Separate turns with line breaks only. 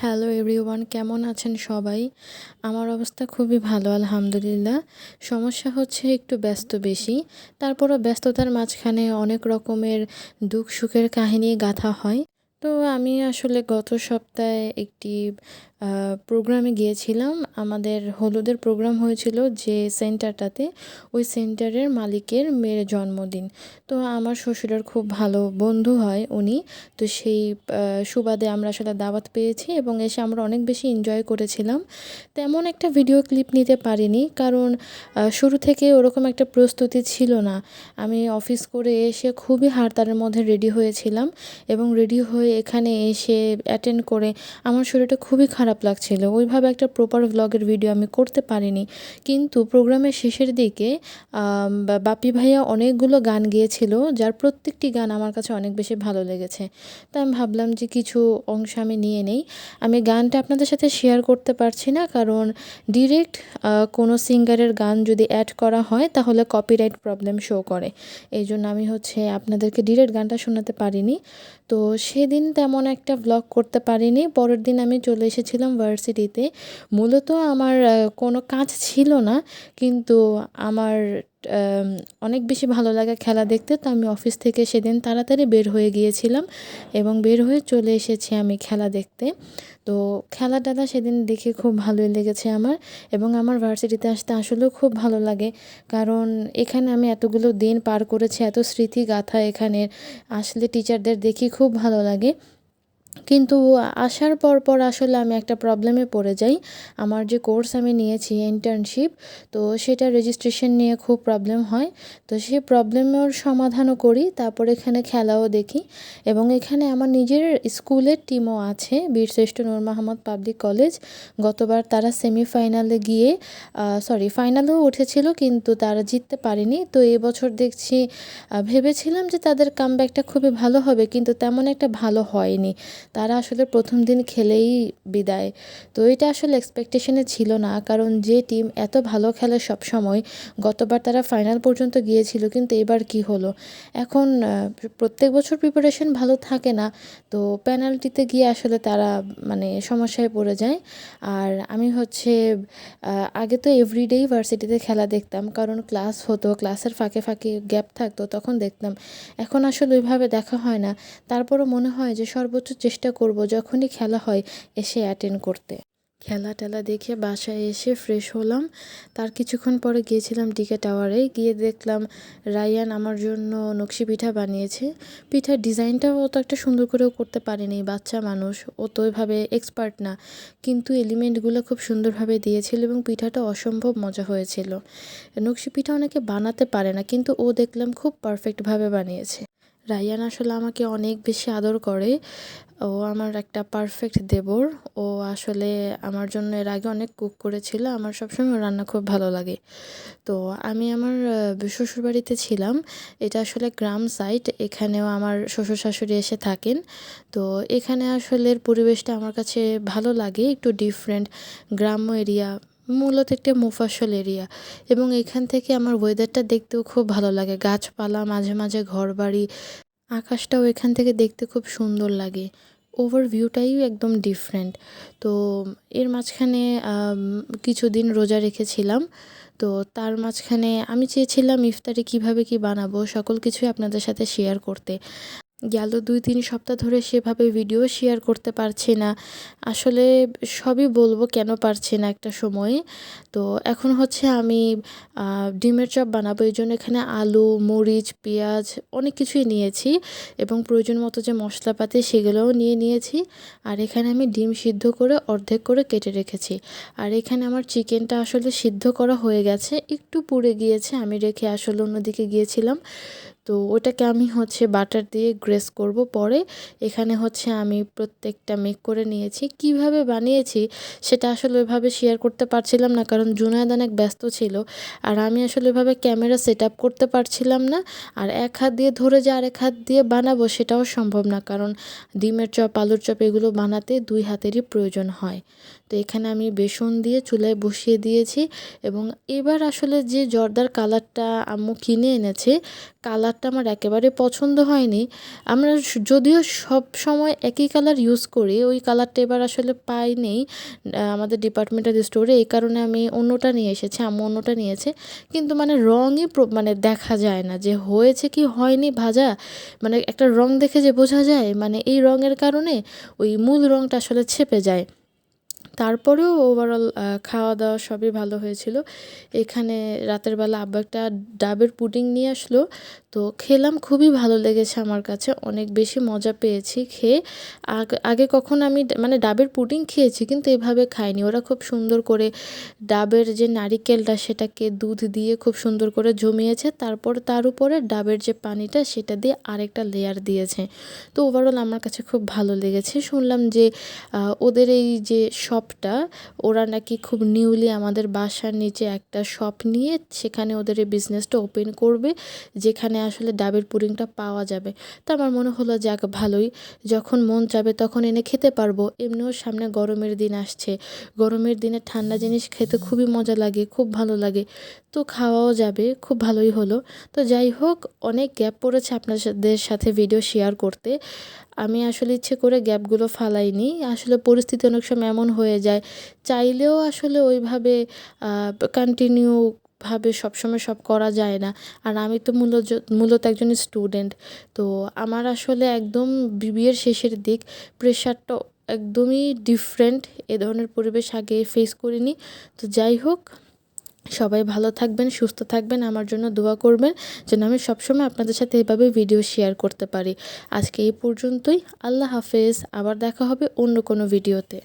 Hello everyone কেমন আছেন সবাই? আমার অবস্থা খুবই ভালো, আলহামদুলিল্লাহ। সমস্যা হচ্ছে একটু ব্যস্ত বেশি। তারপরও ব্যস্ততার মাঝখানে অনেক রকমের দুঃখ সুখের কাহিনী গাথা হয়। তো আমি আসলে গত সপ্তাহে একটি প্রোগ্রামে গিয়েছিলাম। আমাদের হলুদের প্রোগ্রাম হয়েছিল যে সেন্টারটাতে ওই সেন্টারের মালিকের মেয়ের জন্মদিন। তো আমার শ্বশুরের খুব ভালো বন্ধু হয় উনি। তো সেই সুবাদে আমরা আসলে দাওয়াত পেয়েছি এবং এসে আমরা অনেক বেশি এনজয় করেছিলাম। তেমন একটা ভিডিও ক্লিপ নিতে পারিনি কারণ শুরু থেকে ওরকম একটা প্রস্তুতি ছিল না। আমি অফিস করে এসে খুবই হাড়তারের মধ্যে রেডি হয়েছিলাম এবং রেডি হয়ে এখানে এসে অ্যাটেন্ড করে আমার শরীরটা খুবই খারাপ খারাপ লাগছিল। ওইভাবে একটা প্রপার ভ্লগের ভিডিও আমি করতে পারিনি। কিন্তু প্রোগ্রামের শেষের দিকে বাপি ভাইয়া অনেকগুলো গান গিয়েছিল, যার প্রত্যেকটি গান আমার কাছে অনেক বেশি ভালো লেগেছে। তো আমি ভাবলাম যে কিছু অংশ আমি নিয়ে নেই। আমি গানটা আপনাদের সাথে শেয়ার করতে পারছি না, কারণ ডিরেক্ট কোনো সিঙ্গারের গান যদি অ্যাড করা হয়, তাহলে কপিরাইট প্রবলেম শো করে। এই জন্য আমি হচ্ছে আপনাদেরকে ডিরেক্ট গানটা শোনাতে পারিনি। তো সেদিন তেমন একটা ভ্লগ করতে পারিনি। পরের দিন আমি চলে এসেছিলাম ভার্সিটিতে মূলত আমার কোনো কাজ ছিল না, কিন্তু আমার অনেক বেশি ভালো লাগে খেলা দেখতে, তো আমি অফিস থেকে সেদিন তাড়াতাড়ি বের হয়ে গিয়েছিলাম এবং বের হয়ে চলে এসেছি আমি খেলা দেখতে। তো খেলা টেলা সেদিন দেখে খুব ভালোই লেগেছে আমার এবং আমার ভার্সিটিতে আসতে আসলেও খুব ভালো লাগে। কারণ এখানে আমি এতগুলো দিন পার করেছি, এত স্মৃতি গাথা এখানের, আসলে টিচারদের দেখি খুব ভালো লাগে। কিন্তু আসার পর পর আসলে আমি একটা প্রবলেমে পড়ে যাই। আমার যে কোর্স আমি নিয়েছি ইন্টার্নশিপ তো সেটা রেজিস্ট্রেশন নিয়ে খুব প্রবলেম হয়। তো সেই প্রবলেমের সমাধানও করি, তারপর এখানে খেলাও দেখি এবং এখানে আমার নিজের স্কুলের টিমও আছে, বীরশ্রেষ্ঠ নূর মাহমদ পাবলিক কলেজ। গতবার তারা সেমিফাইনালে গিয়ে সরি ফাইনালেও উঠেছিল কিন্তু তারা জিততে পারেনি। তো এবছর দেখছি ভেবেছিলাম যে তাদের কামব্যাকটা খুবই ভালো হবে কিন্তু তেমন একটা ভালো হয়নি। তারা আসলে প্রথম দিন খেলেই বিদায়। তো এটা আসলে এক্সপেকটেশনে ছিল না, কারণ যে টিম এত ভালো খেলে সব সময় গতবার তারা ফাইনাল পর্যন্ত গিয়েছিল, কিন্তু এবার কি হলো? এখন প্রত্যেক বছর প্রিপারেশন ভালো থাকে না, তো পেনাল্টিতে গিয়ে আসলে তারা মানে সমস্যায় পড়ে যায়। আর আমি হচ্ছে আগে তো এভরিডেই ভার্সিটিতে খেলা দেখতাম, কারণ ক্লাস হতো ক্লাসের ফাঁকে ফাঁকে গ্যাপ থাকতো, তখন দেখতাম। এখন আসলে ওইভাবে দেখা হয় না। তারপরও মনে হয় যে সর্বোচ্চ চেষ্টা করব যখনই খেলা হয় এসে অ্যাটেন্ড করতে। খেলা টেলা দেখে বাসায় এসে ফ্রেশ হলাম। তার কিছুক্ষণ পরে গিয়েছিলাম ডিকে টাওয়ারে গিয়ে দেখলাম রায়ান আমার জন্য নকশি পিঠা বানিয়েছে। পিঠার ডিজাইনটাও অত একটা সুন্দর করেও করতে পারেনি, বাচ্চা মানুষ। ও তো ওইভাবে এক্সপার্ট না। কিন্তু এলিমেন্টগুলো খুব সুন্দরভাবে দিয়েছিল এবং পিঠাটা অসম্ভব মজা হয়েছিল। নকশি পিঠা অনেকে বানাতে পারে না, কিন্তু ও দেখলাম খুব পারফেক্টভাবে বানিয়েছে। রায়ান আসলে আমাকে অনেক বেশি আদর করে। ও আমার একটা পারফেক্ট দেবর। ও আসলে আমার জন্য এর আগে অনেক কুক করেছিল। আমার সবসময় রান্না খুব ভালো লাগে। তো আমি আমার শ্বশুরবাড়িতে ছিলাম। এটা আসলে গ্রাম সাইট এখানেও আমার শ্বশুর শাশুড়ি এসে থাকেন। তো এখানে আসলে পরিবেশটা আমার কাছে ভালো লাগে। একটু ডিফারেন্ট গ্রাম্য এরিয়া মূলত একটি মুফাসল এরিয়া এবং এখান থেকে আমার ওয়েদারটা দেখতেও খুব ভালো লাগে। গাছপালা, মাঝে মাঝে ঘরবাড়ি, আকাশটাও এখান থেকে দেখতে খুব সুন্দর লাগে। ওভারভিউটাই একদম ডিফারেন্ট তো এর মাঝখানে কিছুদিন রোজা রেখেছিলাম। তো তার মাঝখানে আমি চেয়েছিলাম ইফতারি কীভাবে কি বানাবো, সকল কিছুই আপনাদের সাথে শেয়ার করতে। গেল দুই তিন সপ্তাহ ধরে সেভাবে ভিডিও শেয়ার করতে পারছি না। আসলে সবই বলব কেন পারছি না একটা সময়ে। তো এখন হচ্ছে আমি ডিমের চপ বানাবো, এই জন্য এখানে আলু, মরিচ, পেঁয়াজ অনেক কিছুই নিয়েছি এবং প্রয়োজন মতো যে মশলাপাতি সেগুলোও নিয়ে নিয়েছি। আর এখানে আমি ডিম সিদ্ধ করে অর্ধেক করে কেটে রেখেছি। আর এখানে আমার চিকেনটা আসলে সিদ্ধ করা হয়ে গেছে, একটু পুড়ে গিয়েছে, আমি রেখে আসলে অন্যদিকে গিয়েছিলাম। তো ওটাকে আমি হচ্ছে বাটার দিয়ে গ্রেস করব পরে। এখানে হচ্ছে আমি প্রত্যেকটা মেক করে নিয়েছি। কীভাবে বানিয়েছি সেটা আসলে ওইভাবে শেয়ার করতে পারছিলাম না কারণ জুনায়দ অনেক ব্যস্ত ছিল। আর আমি আসলে ওইভাবে ক্যামেরা সেট আপ করতে পারছিলাম না। আর এক হাত দিয়ে ধরে যে আরেক হাত দিয়ে বানাবো সেটাও সম্ভব না কারণ ডিমের চপ, আলুর চপ এগুলো বানাতে দুই হাতেরই প্রয়োজন হয়। তো এখানে আমি বেসন দিয়ে চুলায় বসিয়ে দিয়েছি এবং এবার আসলে যে জর্দার কালারটা আম্মু কিনে এনেছে কালার কালারটা আমার একেবারে পছন্দ হয়নি। আমরা যদিও সব সময় একই কালার ইউজ করি, ওই কালারটা এবার আসলে পাইনি আমাদের ডিপার্টমেন্টাল স্টোরে এই কারণে আমি অন্যটা নিয়ে এসেছি আমি অন্যটা নিয়েছে। কিন্তু মানে রঙই মানে দেখা যায় না যে হয়েছে কি হয়নি ভাজা। মানে একটা রং দেখে যে বোঝা যায় মানে এই রঙের কারণে ওই মূল রঙটা আসলে ছেপে যায়। তারপরেও ওভারঅল খাওয়া দাওয়া সবই ভালো হয়েছিল। এখানে রাতের বেলা আব্বা একটা ডাবের পুডিং নিয়ে আসলো। তো খেলাম, খুবই ভালো লেগেছে আমার কাছে। অনেক বেশি মজা পেয়েছি খেয়ে। আগে কখনো আমি মানে ডাবের পুডিং খেয়েছি কিন্তু এভাবে খাইনি। ওরা খুব সুন্দর করে ডাবের যে নারিকেলটা সেটাকে দুধ দিয়ে খুব সুন্দর করে জমিয়েছে। তারপর তার উপরে ডাবের যে পানিটা সেটা দিয়ে আরেকটা লেয়ার দিয়েছে। তো ওভারঅল আমার কাছে খুব ভালো লেগেছে। শুনলাম যে ওদের এই যে শপটা। ওরা নাকি খুব নিউলি আমাদের বাসার নিচে একটা শপ নিয়ে সেখানে ওদের এই বিজনেসটা ওপেন করবে, যেখানে আসলে ডাবের পুডিংটা পাওয়া যাবে। তো আমার মনে হলো যাক ভালোই। যখন মন চাবে তখন এনে খেতে পারব। এমনিও সামনে গরমের দিন আসছে। গরমের দিনে ঠান্ডা জিনিস খেতে খুবই মজা লাগে, খুব ভালো লাগে। তো খাওয়াও যাবে, খুব ভালোই হলো। তো যাই হোক, অনেক গ্যাপ পড়েছে আপনাদের সাথে ভিডিও শেয়ার করতে। আমি আসলে ইচ্ছে করে গ্যাপগুলো ফালাইনি। আসলে পরিস্থিতি অনেক সময় এমন হয়ে যায়। চাইলেও আসলে ওইভাবে কন্টিনিউ ভাবে সবসময় সব করা যায় না। আর আমি তো মূলত মূলত একজন স্টুডেন্ট তো আমার আসলে একদম বিবিএর শেষের দিক প্রেশারটা একদমই ডিফারেন্ট এ ধরনের পরিবেশ আগে ফেস করিনি। তো যাই হোক সবাই ভালো থাকবেন, সুস্থ থাকবেন, আমার জন্য দোয়া করবেন যেন আমি সবসময় আপনাদের সাথে এভাবে ভিডিও শেয়ার করতে পারি। আজকে এই পর্যন্তই, আল্লাহ হাফেজ, আবার দেখা হবে অন্য কোনো ভিডিওতে